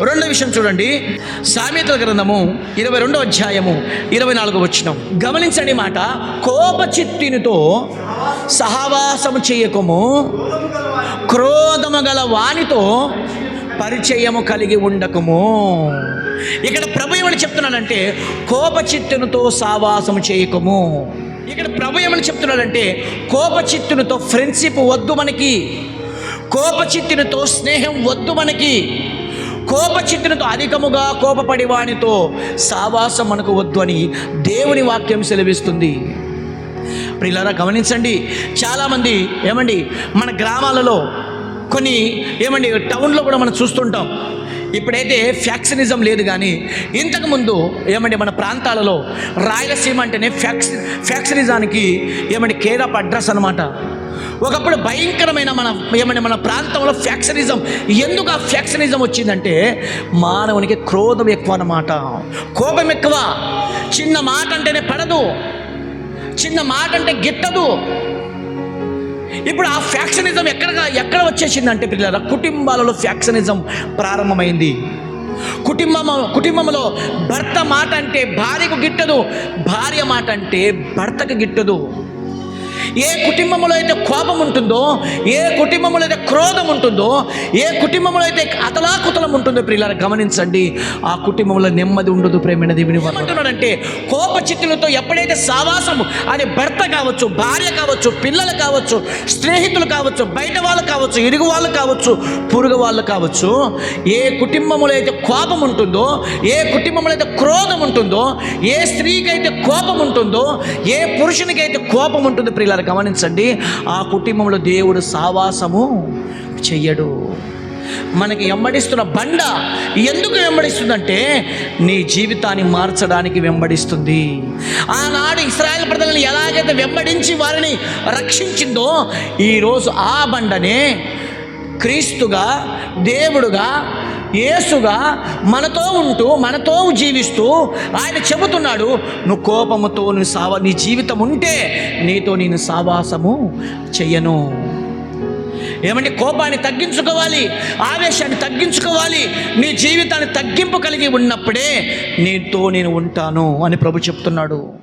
రెండో విషయం చూడండి. సామెతల గ్రంథము ఇరవై రెండో అధ్యాయము ఇరవై నాలుగో వచ్చినం గమనించండి మాట. కోపచిత్తినితో సహవాసము చేయకము క్రోధము గల వానితో పరిచయము కలిగి ఉండకము. ఇక్కడ ప్రభు ఏమని చెప్తున్నాడంటే కోపచిత్తునితో సావాసము చేయకము. ఇక్కడ ప్రభు ఏమని చెప్తున్నాడంటే కోపచిత్తునితో ఫ్రెండ్షిప్ వద్దు మనకి. కోపచిత్తునితో స్నేహం వద్దు మనకి. కోపచిత్తునితో అధికముగా కోపపడి వానితో సావాసం మనకు వద్దు అని దేవుని వాక్యం సెలవిస్తుంది. ప్రియులారా గమనించండి. చాలామంది ఏమండి మన గ్రామాలలో కొన్ని ఏమండి టౌన్లో కూడా మనం చూస్తుంటాం. ఇప్పుడైతే ఫ్యాక్షనిజం లేదు కానీ ఇంతకుముందు ఏమంటే మన ప్రాంతాలలో రాయలసీమ అంటేనే ఫ్యాక్స్ ఫ్యాక్షనిజానికి ఏమంటే కేర్ ఆఫ్ అడ్రస్ అనమాట ఒకప్పుడు భయంకరమైన మన ఏమంటే మన ప్రాంతంలో ఫ్యాక్షనిజం ఎందుకు ఆ ఫ్యాక్షనిజం వచ్చిందంటే మానవునికి క్రోధం ఎక్కువ అన్నమాట. కోపం ఎక్కువ. చిన్న మాట అంటేనే పడదు. చిన్న మాట అంటే గిట్టదు. ఇప్పుడు ఆ ఫ్యాక్షనిజం ఎక్కడ ఎక్కడ వచ్చేసిందంటే పిల్లల కుటుంబాలలో ఫ్యాక్షనిజం ప్రారంభమైంది. కుటుంబం కుటుంబంలో భర్త మాట అంటే భార్యకు గిట్టదు భార్య మాట అంటే భర్తకు గిట్టదు. ఏ కుటుంబంలో అయితే కోపం ఉంటుందో ఏ కుటుంబంలో అయితే క్రోధం ఉంటుందో ఏ కుటుంబంలో అయితే అతలాకుతలం ఉంటుందో ప్రియులారా గమనించండి. ఆ కుటుంబంలో నెమ్మది ఉండదు ప్రేమైన దేవుని అంటున్నాడంటే కోప చిత్తులతో ఎప్పుడైతే సావాసము అది భర్త కావచ్చు భార్య కావచ్చు పిల్లలు కావచ్చు స్నేహితులు కావచ్చు బయట వాళ్ళు కావచ్చు ఇరుగు వాళ్ళు కావచ్చు పురుగు వాళ్ళు కావచ్చు ఏ కుటుంబంలో అయితే కోపం ఉంటుందో ఏ కుటుంబంలో అయితే క్రోధం ఉంటుందో ఏ స్త్రీకి అయితే కోపం ఉంటుందో ఏ పురుషునికైతే కోపం ఉంటుంది ప్రియులారా గమనించండి. ఆ కుటుంబంలో దేవుడు సావాసము చెయ్యడు. మనకి వెంబడిస్తున్న బండ ఎందుకు వెంబడిస్తుందంటే నీ జీవితాన్ని మార్చడానికి వెంబడిస్తుంది. ఆనాడు ఇస్రాయల్ ప్రజలను ఎలాగైతే వెంబడించి వారిని రక్షించిందో ఈరోజు ఆ బండనే క్రీస్తుగా దేవుడుగా యేసుగా మనతో ఉంటూ మనతో జీవిస్తూ ఆయన చెబుతున్నాడు నువ్వు కోపముతో నువ్వు సావా నీ జీవితం ఉంటే నీతో నేను సావాసము చెయ్యను. ఏమంటే కోపాన్ని తగ్గించుకోవాలి ఆవేశాన్ని తగ్గించుకోవాలి నీ జీవితాన్ని తగ్గింపు కలిగి ఉన్నప్పుడే నీతో నేను ఉంటాను అని ప్రభు చెప్తున్నాడు.